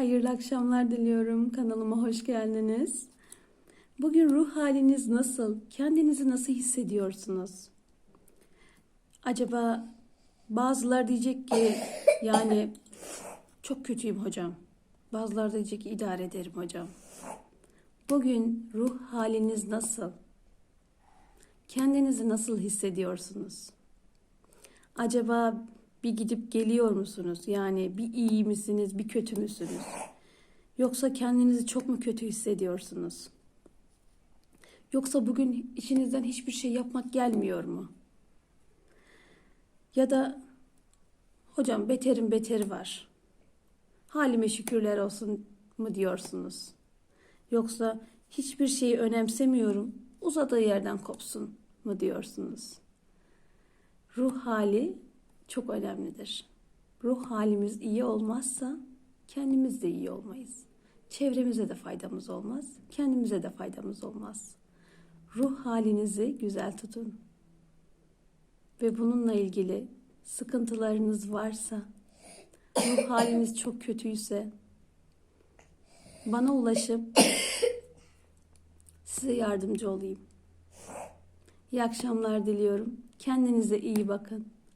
Hayırlı akşamlar diliyorum. Kanalıma hoş geldiniz. Bugün ruh haliniz nasıl? Kendinizi nasıl hissediyorsunuz? Acaba bazılar diyecek ki yani çok kötüyüm hocam. Bazıları da diyecek ki idare ederim hocam. Bugün ruh haliniz nasıl? Kendinizi nasıl hissediyorsunuz? Acaba bir gidip geliyor musunuz? Yani bir iyi misiniz, bir kötü müsünüz? Yoksa kendinizi çok mu kötü hissediyorsunuz? Yoksa bugün içinizden hiçbir şey yapmak gelmiyor mu? Ya da hocam beterin beteri var. Halime şükürler olsun mu diyorsunuz? Yoksa hiçbir şeyi önemsemiyorum, uzadığı yerden kopsun mu diyorsunuz? Ruh hali çok önemlidir. Ruh halimiz iyi olmazsa kendimiz de iyi olmayız. Çevremize de faydamız olmaz, kendimize de faydamız olmaz. Ruh halinizi güzel tutun. Ve bununla ilgili sıkıntılarınız varsa, ruh haliniz çok kötüyse bana ulaşıp size yardımcı olayım. İyi akşamlar diliyorum. Kendinize iyi bakın.